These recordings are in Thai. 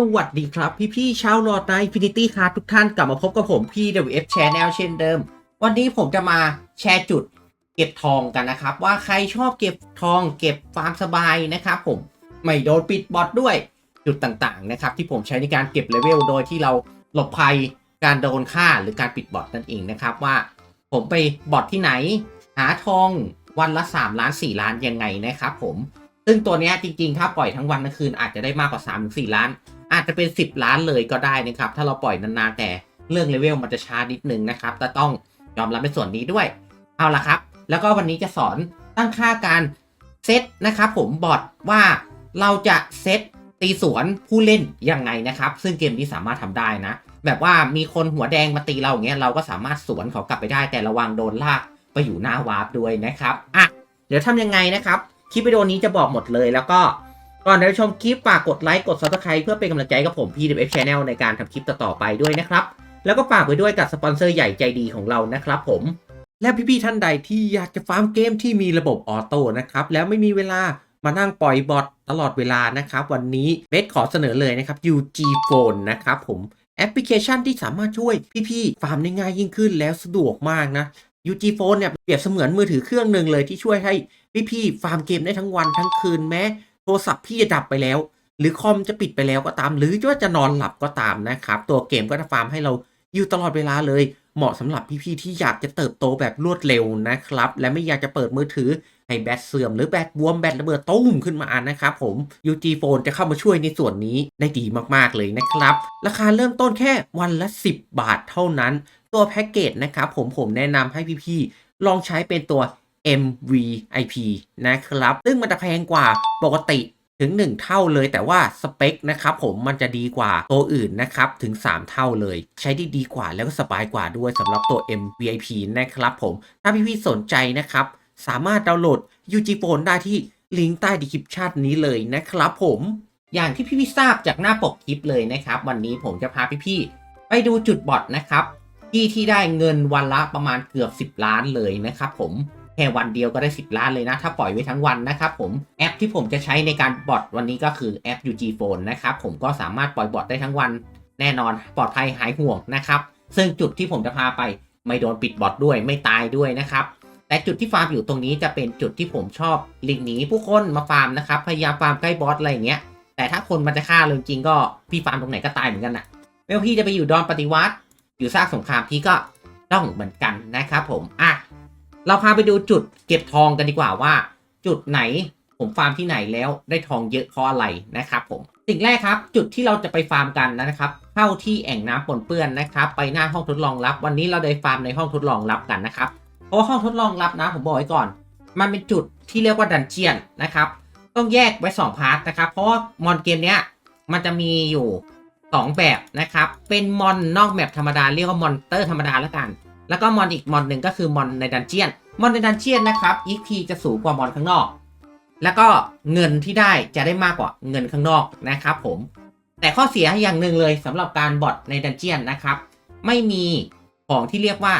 สวัสดีครับพี่ๆชาวลอดใน Infinity Card ทุกท่านกลับมาพบกับผม PWF Channel เช่นเดิม วันนี้ผมจะมาแชร์จุดเก็บทองกันนะครับ ว่าใครชอบเก็บทองเก็บฟามสบายนะครับผมไม่โดนปิดบอทด้วยจุดต่างๆนะครับที่ผมใช้ในการเก็บเลเวลโดยที่เราหลบภัยการโดนฆ่าหรือการปิดบอทนั่นเองนะครับว่า ผมไปบอทที่ไหน หาทองวันละ 3 ล้าน 4 ล้านยังไงนะครับผมซึ่งตัวนี้จริงๆ ถ้าปล่อยทั้งวันทั้งคืนอาจจะได้มากกว่า3-4ล้าน อาจจะเป็น 10 ล้านเลยก็ได้นะครับ ถ้าเราปล่อยนานๆแต่เรื่องเลเวลมันจะช้านิดนึงนะครับแต่ต้องยอมรับในส่วนนี้ด้วย เอาละครับ แล้วก็วันนี้จะสอนตั้งค่าการเซตนะครับผมบอทว่าเราจะเซตตีสวนผู้เล่นยังไงนะครับ ซึ่งเกมนี้สามารถทำได้นะ แบบว่ามีคนหัวแดงมาตีเราอย่างเงี้ยเราก็สามารถสวนเขากลับไปได้ แต่ระวังโดนลากไปอยู่หน้าวาร์ปด้วยนะครับอะเดี๋ยวทำยังไงนะครับ คลิปวิดีโอนี้จะบอกหมดเลยแล้วก็ ก่อนจะไปชมคลิปฝากกดไลค์กด subscribe เพื่อเป็นกำลังใจกับผม PWF Channel ในการทำคลิปต่อๆไปด้วยนะครับ แล้วก็ฝากไว้ด้วยกับสปอนเซอร์ใหญ่ใจดีของเรานะครับผม และพี่ๆท่านใดที่อยากจะฟาร์มเกมที่มีระบบออโต้นะครับแล้วไม่มีเวลามานั่งปล่อยบอทตลอดเวลานะครับ วันนี้เบสขอเสนอเลยนะครับ UG Phone นะครับผมแอปพลิเคชันที่สามารถช่วยพี่ๆฟาร์มได้ง่ายยิ่งขึ้นแล้วสะดวกมากนะ UG Phone เนี่ยเปรียบเสมือนมือถือเครื่องหนึ่งเลยที่ช่วยให้พี่ๆฟาร์มเกมได้ทั้งวันทั้งคืนแม้ ทรศัพท์พี่จะดับไปแล้ว หรือคอมจะปิดไปแล้วก็ตาม หรือว่าจะนอนหลับก็ตามนะครับ ตัวเกมก็จะฟาร์มให้เราอยู่ตลอดเวลาเลย เหมาะสำหรับพี่ๆที่อยากจะเติบโตแบบรวดเร็วนะครับ และไม่อยากจะเปิดมือถือให้แบตเสื่อมหรือแบตบวมแบตระเบิดตุ้มขึ้นมานะครับผม UG Phone จะเข้ามาช่วยในส่วนนี้ได้ดีมากๆเลยนะครับ ราคาเริ่มต้นแค่วันละ 10 บาทเท่านั้น ตัวแพ็กเกจนะครับผมผมแนะนำให้พี่ๆลองใช้เป็นตัว MVIP นะครับ ซึ่งมันจะแพงกว่าปกติถึง 1 เท่าเลยแต่ว่าสเปคนะครับผมมันจะดีกว่าตัวอื่นนะครับถึง 3 เท่าเลย ใช้ได้ดีกว่าแล้วก็สบายกว่าด้วยสำหรับตัว MVIP นะครับผม ถ้าพี่ๆสนใจนะครับ สามารถดาวน์โหลด UG Phone ได้ที่ลิงก์ใต้ดีคริปชันนี้เลยนะครับผมอย่างที่พี่ๆทราบจากหน้าปกคลิปเลยนะครับ วันนี้ผมจะพาพี่ๆไปดูจุดบอทนะครับที่ที่ได้เงินวันละประมาณเกือบ 10 ล้านเลยนะครับผม ค่วันเดียวก็ได้10ล้านเลยนะ ถ้าปล่อยไว้ทั้งวันนะครับผมแอปที่ผมจะใช้ในการบอทวันนี้ก็คือแอป UG Phone นะครับผมก็สามารถปล่อยบอทได้ทั้งวัน แน่นอนปลอดภัยหายห่วงนะครับซึ่งจุดที่ผมจะพาไปไม่โดนปิดบอทด้วยไม่ตายด้วยนะครับแต่จุดที่ฟาร์มอยู่ตรงนี้จะเป็นจุดที่ผมชอบหลีกหนีผู้คนมาฟาร์มนะครับพยายามฟาร์มใกล้บอสอะไรอย่างเงี้ยแต่ถ้าคนมันจะฆ่าเราจริงก็พี่ฟาร์มตรงไหนก็ตายเหมือนกันนะไม่ว่าพี่จะไปอยู่ดอนปฏิวัติ อยู่ซากสงครามพี่ก็ต้องเหมือนกันนะครับผมอะ เราพาไปดูจุดเก็บทองกันดีกว่าว่า จุดไหนผมฟาร์มที่ไหนแล้วได้ทองเยอะเพราะอะไรนะครับผมสิ่งแรกครับจุดที่เราจะไปฟาร์มกันนะครับเข้าที่แอ่งน้ำปนเปื้อนนะครับ ไปหน้าห้องทดลองลับ วันนี้เราได้ฟาร์มในห้องทดลองลับกันนะครับเพราะห้องทดลองลับนะผมบอกไว้ก่อน มันเป็นจุดที่เรียกว่าดันเจียนนะครับต้องแยกไว้2พาร์ทนะครับเพราะมอนเกมเนี้ยมันจะมีอยู่ 2 แบบนะครับเป็นมอนนอกแมปธรรมดาเรียกว่ามอนเตอร์ธรรมดาแล้วกัน แล้วก็มอนอีกมอนหนึ่งก็คือมอนในดันเจียน มอนในดันเจียนนะครับ EP จะสูงกว่ามอนข้างนอก แล้วก็เงินที่ได้จะได้มากกว่าเงินข้างนอกนะครับผม แต่ข้อเสียอย่างหนึ่งเลยสำหรับการบอทในดันเจียนนะครับ ไม่มีของที่เรียกว่า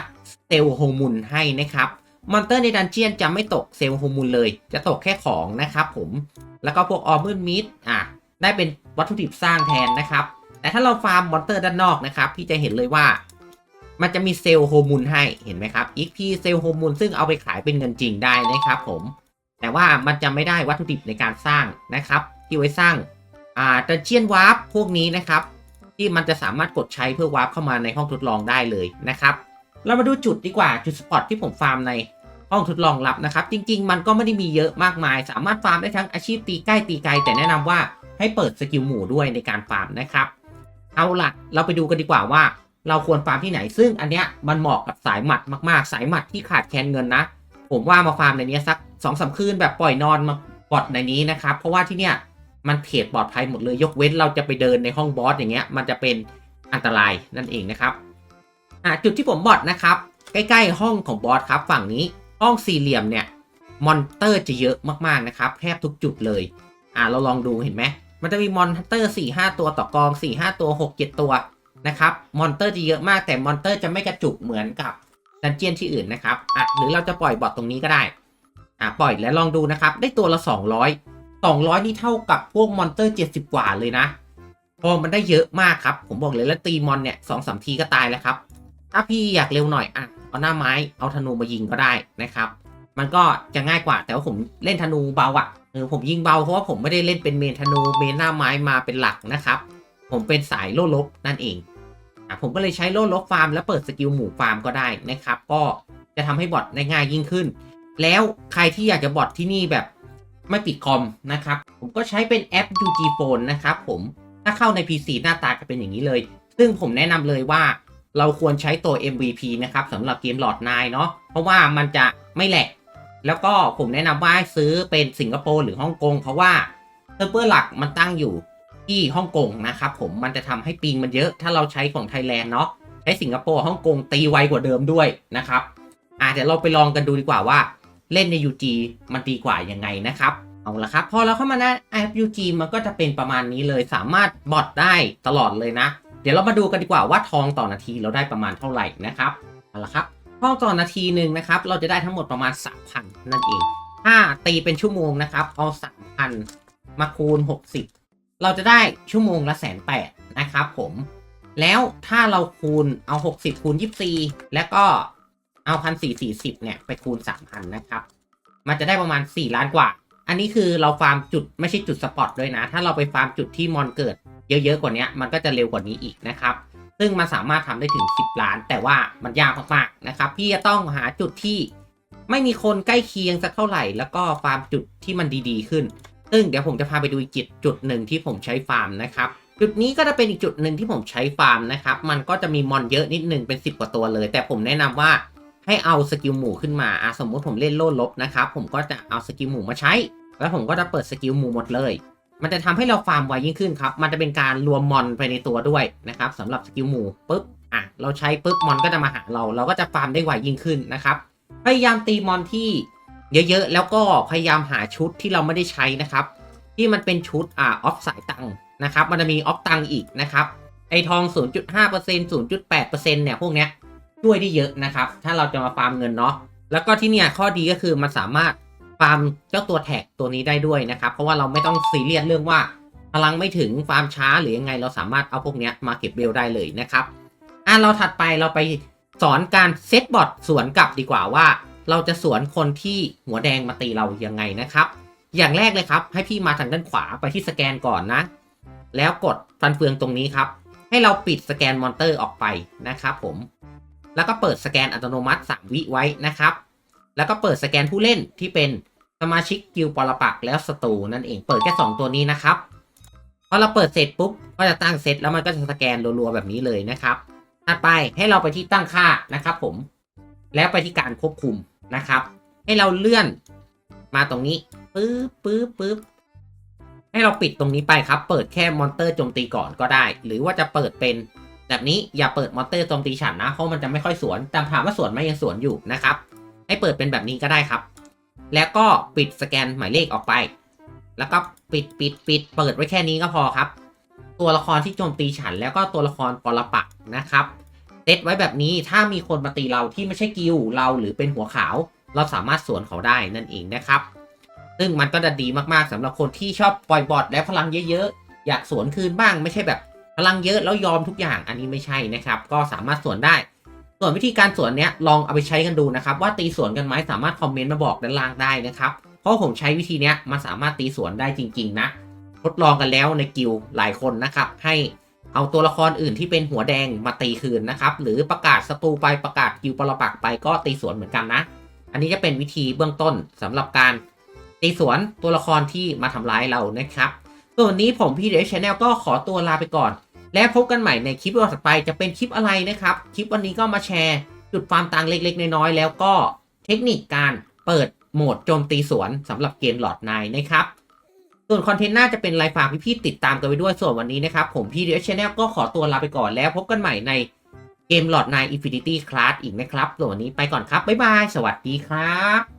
เซลโฮมุนให้นะครับมอนเตอร์ในดันเจียนจะไม่ตกเซลล์โฮมูลเลย จะตกแค่ของนะครับผม แล้วก็พวกออมืดมิดอะได้เป็นวัตถุดิบสร้างแทนนะครับ แต่ถ้าเราฟาร์มมอนเตอร์ด้านนอกนะครับ พี่จะเห็นเลยว่า มันจะมีเซลล์โฮมูลให้เห็นไหมครับ XP เซลล์โฮมูลซึ่งเอาไปขายเป็นเงินจริงได้นะครับผม แต่ว่ามันจะไม่ได้วัตถุดิบในการสร้างนะครับ ที่ไว้สร้างอ่าดันเจียนวาร์ปพวกนี้นะครับ ที่มันจะสามารถกดใช้เพื่อวาร์ปเข้ามาในห้องทดลองได้เลยนะครับ เรามาดูจุดดีกว่าจุดสปอตที่ผมฟาร์มในห้องทดลองลับนะครับ จริง ๆ มันก็ไม่ได้มีเยอะมากมาย สามารถฟาร์มได้ทั้งอาชีพตีใกล้ตีไกล แต่แนะนำว่าให้เปิดสกิลหมู่ด้วยในการฟาร์มนะครับ เอาละเราไปดูกันดีกว่าว่า เราควรฟาร์มที่ไหน ซึ่งอันเนี้ยมันเหมาะกับสายหมัดมากๆ สายหมัดที่ขาดแคลนเงินนะ ผมว่ามาฟาร์มในนี้สักสองสามคืนแบบปล่อยนอนมาปลอดในนี้นะครับ เพราะว่าที่เนี้ยมันเทรดปลอดภัยหมดเลย ยกเว้นเราจะไปเดินในห้องบอสอย่างเงี้ย มันจะเป็นอันตรายนั่นเองนะครับ อ่าจุดที่ผมบอดนะครับ ใกล้ๆห้องของบอสครับ ฝั่งนี้ห้องสี่เหลี่ยมเนี่ยมอนเตอร์จะเยอะมากๆนะครับแทบทุกจุดเลย อ่าเราลองดูเห็นไหมมันจะมีมอนเตอร์4ี่ห้าตัวต่อกอง4ี่ห้าตัว 6 7 ตัว นะครับ มอนเตอร์จะเยอะมากแต่มอนเตอร์จะไม่กระจุกเหมือนกับดันเจียนที่อื่นนะครับอะหรือเราจะปล่อยบอทตรงนี้ก็ได้อะปล่อยแล้วลองดูนะครับ ได้ตัวละ 200 200 นี่เท่ากับพวกมอนเตอร์ 70 กว่าเลยนะพอมันได้เยอะมากครับ ผมบอกเลยแล้วตีมอนเนี่ยสองสามทีก็ตายแล้วครับ ถ้าพี่อยากเร็วหน่อยอะเอาหน้าไม้เอาธนูมายิงก็ได้นะครับ มันก็จะง่ายกว่าแต่ว่าผมเล่นธนูเบาอะ่ะเออผมยิงเบาเพราะว่าผมไม่ได้เล่นเป็นเมนธนูเมนหน้าไม้มาเป็นหลักนะครับ ผมเป็นสายโล่ลบนั่นเอง อะผมก็เลยใช้โล่ลบฟาร์มแล้วเปิดสกิลหมู่ฟาร์มก็ได้นะครับ ก็จะทำให้บอทได้ง่ายยิ่งขึ้น แล้วใครที่อยากจะบอทที่นี่แบบไม่ปิดคอมนะครับ ผมก็ใช้เป็นแอป UG Phone นะครับผมถ้าเข้าใน PC หน้าตาจะเป็นอย่างนี้เลย ซึ่งผมแนะนำเลยว่าเราควรใช้ตัว MVP นะครับสำหรับเกมหลอดนายเนาะเพราะว่ามันจะไม่แหลกแล้วก็ผมแนะนำว่าให้ซื้อเป็นสิงคโปร์หรือฮ่องกงเพราะว่าเซิร์ฟเวอร์หลักมันตั้งอยู่ ที่ฮ่องกงนะครับผมมันจะทำให้ปิงมันเยอะ ถ้าเราใช้ของไทยแลนด์เนาะใช้สิงคโปร์ฮ่องกงตีไวกว่าเดิมด้วยนะครับอะเดี๋ยวเราไปลองกันดูดีกว่าว่า เล่นใน UG มันดีกว่ายังไงนะครับเอาละครับ พอเราเข้ามาในแอป UG มันก็จะเป็นประมาณนี้เลยสามารถบอทได้ตลอดเลยนะ เดี๋ยวเรามาดูกันดีกว่าว่าทองต่อนาทีเราได้ประมาณเท่าไหร่นะครับเอาละครับทองต่อนาทีหนึ่งนะครับเราจะได้ทั้งหมดประมาณ 3,000 นั่นเองถ้าตีเป็นชั่วโมงนะครับเอา3,000มาคูณ 60 เราจะได้ชั่วโมงละแสนแปดนะครับผม แล้วถ้าเราคูณเอา 60 คูณ 24 แล้วก็เอา1,440เนี่ยไปคูณ3,000นะครับ มันจะได้ประมาณ4ล้านกว่า อันนี้คือเราฟาร์มจุดไม่ใช่จุดสปอตด้วยนะ ถ้าเราไปฟาร์มจุดที่มอนเกิด เยอะๆกว่านี้มันก็จะเร็วกว่านี้อีกนะครับ ซึ่งมันสามารถทำได้ถึง 10 ล้าน แต่ว่ามันยากมากๆนะครับ พี่จะต้องหาจุดที่ไม่มีคนใกล้เคียงสักเท่าไหร่ แล้วก็ฟาร์มจุดที่มันดีๆขึ้น ซึ่งเดี๋ยวผมจะพาไปดูอีกจุดจุดหนึ่งที่ผมใช้ฟาร์มนะครับจุดนี้ก็จะเป็นอีกจุดหนึ่งที่ผมใช้ฟาร์มนะครับ มันก็จะมีมอนเยอะนิดนึงเป็น 10 กว่าตัวเลย แต่ผมแนะนำว่าให้เอาสกิลหมู่ขึ้นมาอะสมมติผมเล่นโล่ลบนะครับ ผมก็จะเอาสกิลหมู่มาใช้ แล้วผมก็จะเปิดสกิลหมู่หมดเลย มันจะทำให้เราฟาร์มไวยิ่งขึ้นครับ มันจะเป็นการรวมมอนไปในตัวด้วยนะครับสำหรับสกิลหมู่ปุ๊บ อะ เราใช้ปุ๊บมอนก็จะมาหาเรา เราก็จะฟาร์มได้ไวยิ่งขึ้นนะครับ พยายามตีมอนที่ เยอะๆ แล้วก็พยายามหาชุดที่เราไม่ได้ใช้นะครับ ที่มันเป็นชุดอ่าออฟสายตังค์นะครับ มันจะมีออฟตังค์อีกนะครับ ไอทอง 0.5% 0.8%เนี่ยพวกเนี้ยช่วยได้เยอะนะครับ ถ้าเราจะมาฟาร์มเงินเนาะ แล้วก็ที่เนี่ยข้อดีก็คือมันสามารถฟาร์มเจ้าตัวแท็กตัวนี้ได้ด้วยนะครับ เพราะว่าเราไม่ต้องซีเรียสเรื่องว่าพลังไม่ถึงฟาร์มช้าหรือยังไง เราสามารถเอาพวกเนี้ยมาเก็บเบลได้เลยนะครับ อะเราถัดไปเราไปสอนการเซตบอทสวนกลับดีกว่าว่า เราจะสวนคนที่หัวแดงมาตีเรายังไงนะครับ อย่างแรกเลยครับ ให้พี่มาทางด้านขวาไปที่สแกนก่อนนะ แล้วกดฟันเฟืองตรงนี้ครับ ให้เราปิดสแกนมอนเตอร์ออกไปนะครับผม แล้วก็เปิดสแกนอัตโนมัติ3วิไว้นะครับ แล้วก็เปิดสแกนผู้เล่นที่เป็นสมาชิกกิลปรปักแล้วสตูนั่นเอง เปิดแค่2ตัวนี้นะครับ พอเราเปิดเสร็จปุ๊บ ก็จะตั้งเซตแล้วมันก็จะสแกนรัวๆแบบนี้เลยนะครับถัดไปให้เราไปที่ตั้งค่านะครับผม แล้วไปที่การควบคุม นะครับ ให้เราเลื่อนมาตรงนี้ปึ๊บปึ๊บปึ๊บให้เราปิดตรงนี้ไปครับ เปิดแค่มอนเตอร์โจมตีก่อนก็ได้ หรือว่าจะเปิดเป็นแบบนี้อย่าเปิดมอนเตอร์โจมตีฉันนะเพราะมันจะไม่ค่อยสวนแต่ถามว่าสวนไหมยังสวนอยู่นะครับ ให้เปิดเป็นแบบนี้ก็ได้ครับ แล้วก็ปิดสแกนหมายเลขออกไป แล้วก็ปิดปิดปิดเปิดไว้แค่นี้ก็พอครับ ตัวละครที่โจมตีฉันแล้วก็ตัวละครปรปักนะครับ เซตไว้แบบนี้ถ้ามีคนมาตีเราที่ไม่ใช่กิลเราหรือเป็นหัวขาว เราสามารถสวนเขาได้นั่นเองนะครับ ซึ่งมันก็จะดีมากๆสำหรับคนที่ชอบปล่อยบอทและพลังเยอะๆ อยากสวนคืนบ้างไม่ใช่แบบพลังเยอะแล้วยอมทุกอย่างอันนี้ไม่ใช่นะครับ ก็สามารถสวนได้ ส่วนวิธีการสวนเนี้ยลองเอาไปใช้กันดูนะครับ ว่าตีสวนกันไหมสามารถคอมเมนต์มาบอกด้านล่างได้นะครับเพราะผมใช้วิธีเนี้ยมันสามารถตีสวนได้จริง ๆ นะ ทดลองกันแล้วในกิลหลายคนนะครับให้ เอาตัวละครอื่นที่เป็นหัวแดงมาตีคืนนะครับ หรือประกาศศัตรูไปประกาศกิลด์ปรปักไปก็ตีสวนเหมือนกันนะ อันนี้จะเป็นวิธีเบื้องต้นสำหรับการตีสวนตัวละครที่มาทำร้ายเรานะครับส่วนนี้ผมพี่เดชชแนลก็ขอตัวลาไปก่อน และพบกันใหม่ในคลิปต่อไปจะเป็นคลิปอะไรนะครับ คลิปวันนี้ก็มาแชร์ จุดฟามตังเล็กๆ น้อยๆแล้วก็เทคนิคการเปิดโหมดโจมตีสวนสำหรับเกมหลอดไนนะครับ ส่วนคอนเทนต์หน้าจะเป็นไลฟ์ฝากพี่ๆติดตามกันไปด้วยส่วนวันนี้นะครับ ผมพี่เดชชแนลก็ขอตัวลาไปก่อนแล้วพบกันใหม่ในเกมหลอดไนอินฟินิตี้คลาสอีกนะครับส่วนวันนี้ไปก่อนครับ บ๊ายบาย สวัสดีครับ